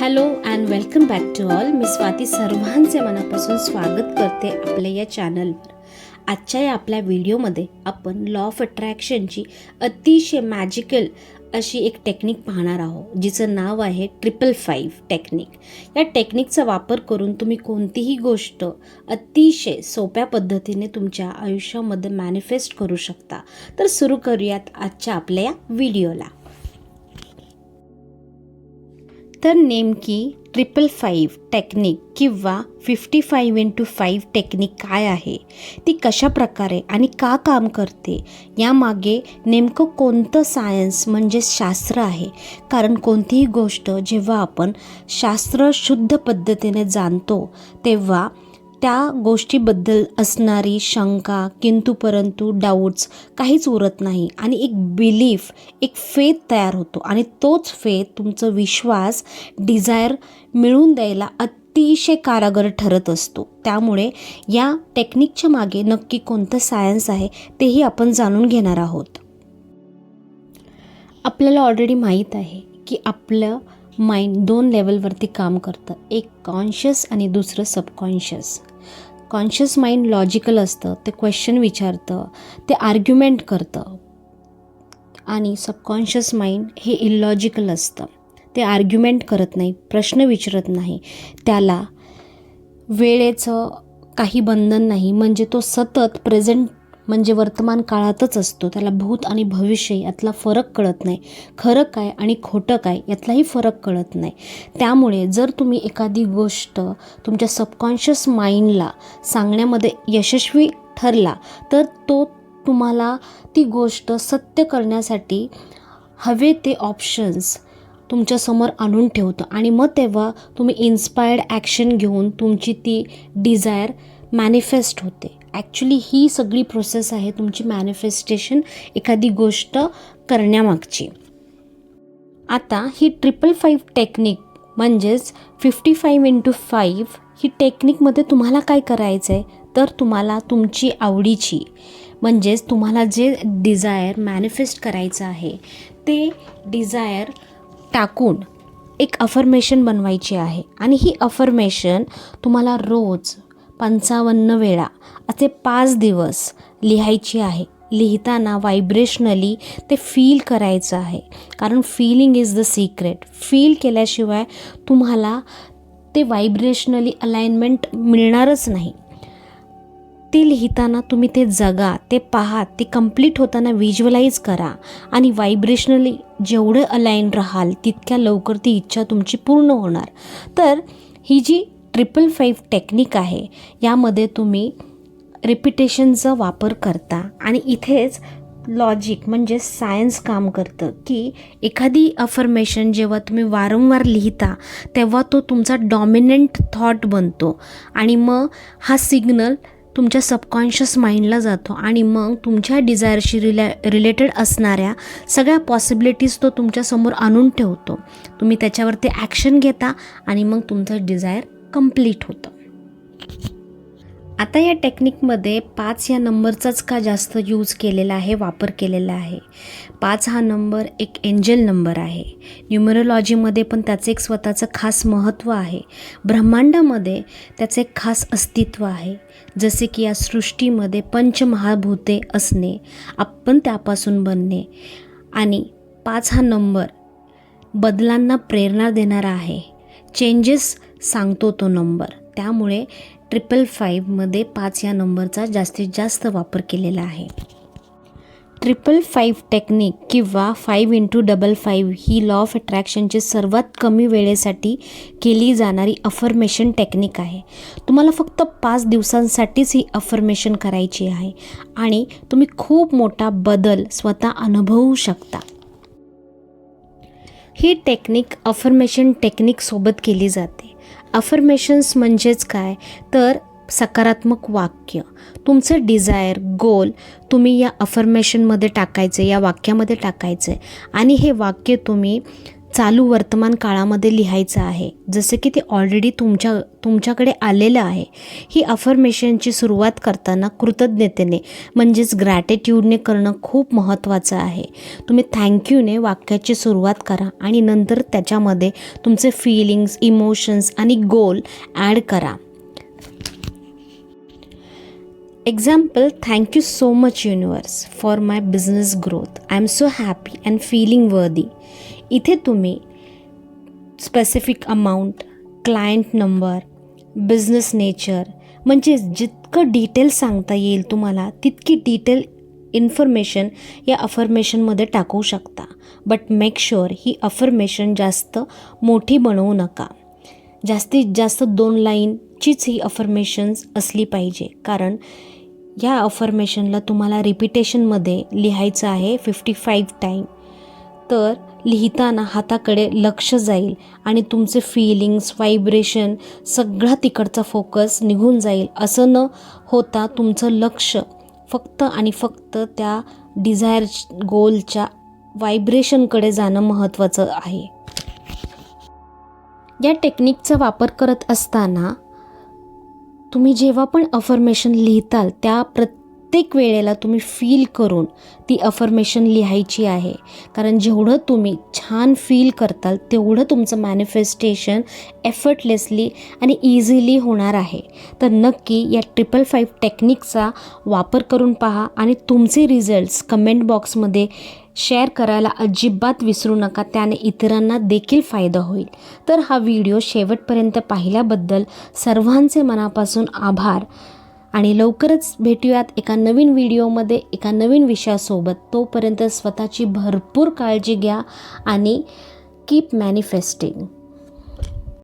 Hello and welcome back to all मी स्वाती सर्वांचे मनापासून स्वागत करते आपल्या या चॅनलवर आजच्या या आपल्या व्हिडिओमध्ये आपण लॉ ऑफ अट्रॅक्शनची अतिशय मॅजिकल अशी एक टेक्निक पाहणार आहोत जिचं नाव आहे ट्रिपल फाईव्ह टेक्निक या टेक्निकचा वापर करून तुम्ही कोणतीही गोष्ट अतिशय सोप्या पद्धतीने तुमच्या आयुष्यामध्ये मॅनिफेस्ट करू शकता. तर सुरू करूयात आजच्या आपल्या या व्हिडिओला तर नेमकी ट्रिपल फाईव्ह टेक्निक किंवा fifty five into five technique काय आहे? ती कशा प्रकारे आणि का काम करते? यामागे नेमकं कोणतं सायन्स म्हणजे शास्त्र आहे? कारण कोणतीही गोष्ट जेव्हा आपण शास्त्र शुद्ध पद्धतीने जाणतो तेव्हा त्या गोष्टीबद्दल असणारी शंका किंतु परंतु डाऊट्स काहीच उरत नाही. आणि एक बिलीफ एक फेथ तयार होतो. आणि तोच फेथ तुमचं विश्वास डिझायर मिळवून द्यायला अतिशय कारागर ठरत असतो. त्यामुळे या टेक्निकच्या मागे नक्की कोणतं सायन्स आहे तेही आपण जाणून घेणार आहोत. आपल्याला ऑलरेडी माहीत आहे की आपलं माइंड दोन लेवलवरती काम करतं. एक कॉन्शियस आणि दुसरं सबकॉन्शियस कॉन्शियस माइंड लॉजिकल असतं ते क्वेश्चन विचारतं ते आर्ग्युमेंट करतं. आणि सबकॉन्शियस माइंड हे इलॉजिकल असतं. ते आर्ग्युमेंट करत नाही प्रश्न विचारत नाही. त्याला वेळेचं काही बंधन नाही. म्हणजे तो सतत प्रेझेंट म्हणजे वर्तमान काळातच असतो. त्याला भूत आणि भविष्य यातला फरक कळत नाही. खरं काय आणि खोटं काय यातलाही फरक कळत नाही. त्यामुळे जर तुम्ही एखादी गोष्ट तुमच्या सबकॉन्शियस माइंडला सांगण्यामध्ये यशस्वी ठरला तर तो तुम्हाला ती गोष्ट सत्य करण्यासाठी हवे ते ऑप्शन्स तुमच्यासमोर आणून ठेवतं. आणि मग तेव्हा तुम्ही इन्स्पायर्ड ॲक्शन घेऊन तुमची ती डिझायर मॅनिफेस्ट होते. ॲक्च्युली ही सगळी प्रोसेस आहे तुमची मॅनिफेस्टेशन एखादी गोष्ट करण्यामागची. आता ही ट्रिपल फाईव्ह टेक्निक म्हणजेच फिफ्टी फाईव्ह इंटू फाईव्ह ही टेक्निकमध्ये तुम्हाला काय करायचं आहे तर तुम्हाला तुमची आवडीची म्हणजेच तुम्हाला जे डिझायर मॅनिफेस्ट करायचं आहे ते डिझायर टाकून एक अफर्मेशन बनवायची आहे. आणि ही अफर्मेशन तुम्हाला रोज पंचावन्न वेळा. असे पाच दिवस लिहायची आहे. लिहिताना व्हायब्रेशनली ते फील करायचं आहे. कारण feeling is the secret feel केल्याशिवाय तुम्हाला ते व्हायब्रेशनली अलाइनमेंट मिळणारच नाही. ते लिहिताना तुम्ही ते जगा ते पहा ते कंप्लीट होताना व्हिज्युअलाइज करा आणि व्हायब्रेशनली जेवढं अलाईन राहाल तितक्या लवकर ती इच्छा तुमची पूर्ण होणार. तर ही जी ट्रिपल फाईव्ह टेक्निक आहे. यामध्ये तुम्ही रिपिटेशनचा वापर करता. आणि इथेच लॉजिक म्हणजे सायन्स काम करतं की एखादी अफर्मेशन जेव्हा तुम्ही वारंवार लिहिता तेव्हा तो तुमचा डॉमिनंट थॉट बनतो. आणि मग हा सिग्नल तुमच्या सबकॉन्शियस माइंडला जातो. आणि मग तुमच्या डिझायरशी रिले रिलेटेड असणाऱ्या सगळ्या पॉसिबिलिटीज तो तुमच्यासमोर आणून ठेवतो. तुम्ही त्याच्यावरती ॲक्शन घेता आणि मग तुमचं डिझायर कंप्लीट होतं. आता या टेक्निकमध्ये पाच या नंबरचाच का जास्त यूज केलेला आहे वापर केलेला आहे? पाच हा नंबर एक एंजल नंबर आहे. न्युमरोलॉजीमध्ये पण त्याचं एक स्वतःचं खास महत्त्व आहे. ब्रह्मांडामध्ये त्याचं एक खास अस्तित्व आहे. जसे की या सृष्टीमध्ये पंचमहाभूते असणे आपण त्यापासून बनणे. आणि पाच हा नंबर बदलांना प्रेरणा देणारा आहे. चेंजेस सांगतो तो नंबर. त्यामुळे ट्रिपल फाईव्हमध्ये पाच या नंबरचा जास्तीत जास्त वापर केलेला आहे. ट्रिपल फाईव्ह टेक्निक किंवा फाईव्ह इंटू डबल फाईव्ह ही लॉ ऑफ अट्रॅक्शनची सर्वात कमी वेळेसाठी केली जाणारी अफर्मेशन टेक्निक आहे. तुम्हाला फक्त पाच दिवसांसाठीच ही अफर्मेशन करायची आहे आणि तुम्ही खूप मोठा बदल स्वतः अनुभवू शकता. ही टेक्निक अफर्मेशन टेक्निकसोबत केली जाते. अफर्मेशन्स म्हणजेच काय? तर सकारात्मक वाक्य. तुमचं डिझायर गोल तुम्ही या अफर्मेशनमध्ये टाकायचे या वाक्यामध्ये टाकायचे. आणि हे वाक्य तुम्ही चालू वर्तमान काळामध्ये लिहायचं आहे. जसं की ते ऑलरेडी तुमच्या तुमच्याकडे आलेलं आहे. ही अफर्मेशनची सुरुवात करताना कृतज्ञतेने म्हणजेच ग्रॅटिट्यूडने करणं खूप महत्त्वाचं आहे. तुम्ही थँक्यूने वाक्याची सुरुवात करा आणि नंतर त्याच्यामध्ये तुमचे फीलिंग्स इमोशन्स आणि गोल ॲड करा. Example thank you so much universe for my business growth I am so happy and feeling worthy इथे तुम्ही specific amount client number business nature म्हणजे जितकं डिटेल सांगता येईल तुम्हाला तितकी डिटेल इन्फॉर्मेशन या अफर्मेशनमध्ये टाकू शकता. बट मेक शुअर ही अफर्मेशन जास्त मोठी बनवू नका. जास्तीत जास्त दोन लाईनचीच ही अफर्मेशन्स असली पाहिजे. कारण या अफर्मेशनला तुम्हाला रिपिटेशनमध्ये लिहायचं आहे फिफ्टी फाईव्ह टाईम तर लिहिताना हाताकडे लक्ष जाईल आणि तुमचे फीलिंग्स व्हायब्रेशन सगळा तिकडचा फोकस निघून जाईल. असं न होता तुमचं लक्ष फक्त आणि फक्त त्या डिझायर गोलच्या व्हायब्रेशनकडे जाणं महत्त्वाचं आहे. या टेक्निकचा वापर करत असताना तुम्ही जेव्हा पण अफर्मेशन लिहिताल त्या प्रत्येक वेळेला तुम्ही फील करून ती अफर्मेशन लिहायची आहे. कारण जेवढं तुम्ही छान फील करताल तेवढं तुमचं मॅनिफेस्टेशन एफर्टलेसली आणि इझिली होणार आहे. तर नक्की या ट्रिपल फाईव्ह टेक्निकचा वापर करून पहा आणि तुमचे रिझल्ट्स कमेंट बॉक्समध्ये शेअर करायला अजिबात विसरू नका. त्याने इतरांना देखील फायदा होईल. तर हा व्हिडिओ शेवटपर्यंत पाहिल्याबद्दल सर्वांचे मनापासून आभार. आणि लवकरच भेटूयात एका नवीन व्हिडिओमध्ये एका नवीन विषयासोबत. तोपर्यंत स्वतःची भरपूर काळजी घ्या आणि कीप मॅनिफेस्टिंग